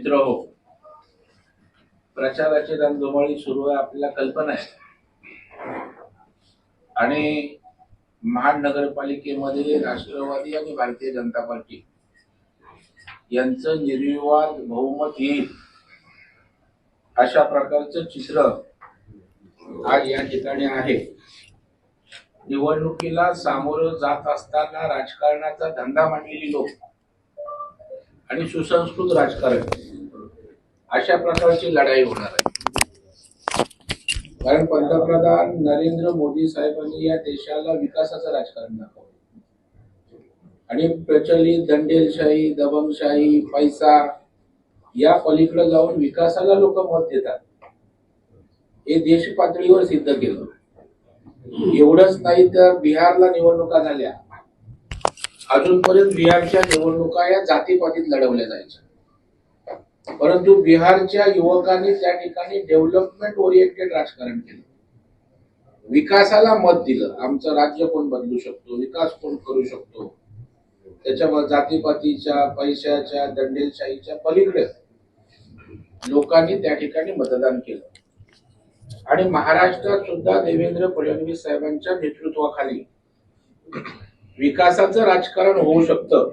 मित्र हो. प्रचाराची रणधुमाळी सुरू आहे आपल्याला कल्पना आहे. आणि महानगरपालिकेमध्ये राष्ट्रवादी आणि भारतीय जनता पार्टी यांचं निर्विवाद बहुमत येईल अशा प्रकारचं चित्र आज या ठिकाणी आहे. निवडणुकीला सामोरं जात असताना राजकारणाचा धंदा मांडलेली लोक आणि सुसंस्कृत राजकारण. अशा प्रकारची लढाई होणार आहे. कारण पंतप्रधान नरेंद्र मोदी साहेबांनी या देशाला विकासाचं राजकारण दाखवलं. आणि प्रचलित दंडेलशाही दबंगशाही पैसा या पलीकडे जाऊन विकासाला लोक मत देतात. हे देश पातळीवर सिद्ध केलं. एवढंच नाही तर बिहारला निवडणुका झाल्या. अजूनपर्यंत बिहारच्या निवडणुका या जातीपातीत लढवल्या जायच्या. परंतु बिहारच्या युवकांनी त्या ठिकाणी डेव्हलपमेंट ओरिएंटेड राजकारण केलं. विकासाला मत दिलं. आमचं राज्य कोण बदलू शकतो? विकास कोण करू शकतो? त्याच्यावर जातीपातीच्या पैशाच्या दंडेलशाहीच्या पलीकडे लोकांनी त्या ठिकाणी मतदान केलं. आणि महाराष्ट्रात सुद्धा देवेंद्र फडणवीस साहेबांच्या नेतृत्वाखाली विकासाचं राजकारण होऊ शकतं.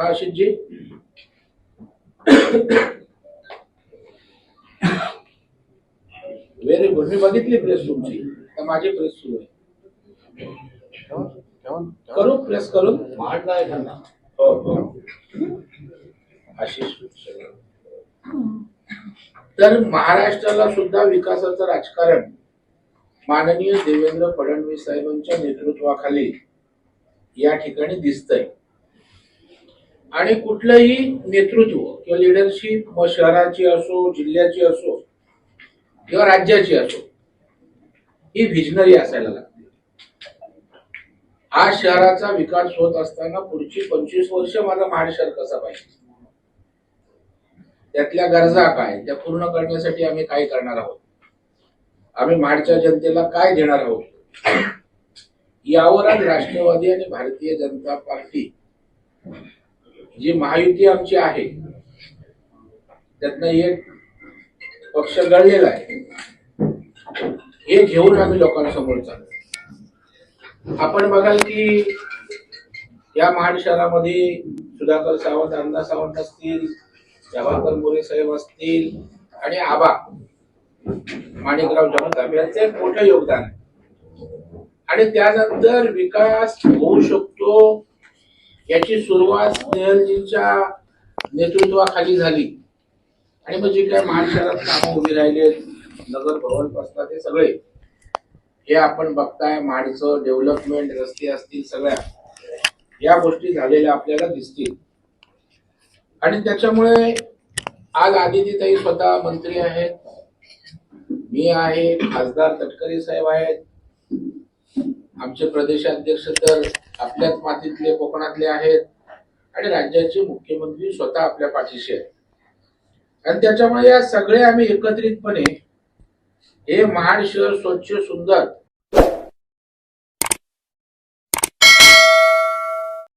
हा व्हेरी गुड मी बघितली प्रेस तुमची. तर माझी प्रेस सुरू आहे? करू प्रेस करून? हो हो. आशिष तर महाराष्ट्राला सुद्धा विकासाचं राजकारण माननीय देवेंद्र फडणवीस साहेबांच्या नेतृत्वाखाली या ठिकाणी दिसतंय. आणि कुठलंही नेतृत्व किंवा लिडरशिप मग शहराची असो जिल्ह्याची असो किंवा राज्याची असो ही व्हिजनरी असायला लागते आज शहराचा विकास होत असताना पुढची पंचवीस वर्ष माझा महाड शहर कसा पाहिजे? त्यातल्या गरजा काय? त्या पूर्ण करण्यासाठी आम्ही काय करणार आहोत? आम्ही महाडच्या जनतेला काय देणार आहोत? यावर आज राष्ट्रवादी आणि भारतीय जनता पार्टी जी महायुती आमची आहे त्यातनं एक पक्ष गळलेला आहे. हे घेऊन आम्ही लोकांसमोर चाललो आपण बघाल की या महाड शहरामध्ये सुधाकर सावंत अण्णा सावंत असतील जवाहर मोरे साहेब असतील आणि आबा माणिकराव जगताप यांचं एक मोठं योगदान आहे. आणि त्यानंतर विकास होऊ शकतो याची सुरुवात स्नेहलजींच्या नेतृत्वाखाली झाली. आणि मग जे काय महाराष्ट्रात कामं उभी राहिले नगर भवन पासतात हे सगळे. हे आपण बघताय माणसं डेव्हलपमेंट रस्ते असतील सगळ्या. या गोष्टी झालेल्या आपल्याला दिसतील. आणि त्याच्यामुळे आज आदितीताई स्वतः मंत्री आहेत. मी आहे खासदार तटकरे साहेब आहेत. आमचे प्रदेशाध्यक्ष तर आपल्याच मातीतले कोकणातले आहेत. आणि राज्याचे मुख्यमंत्री स्वतः आपल्या पाठीशी आहेत. आणि त्याच्यामुळे या सगळे आम्ही एकत्रितपणे हे महाड शहर स्वच्छ सुंदर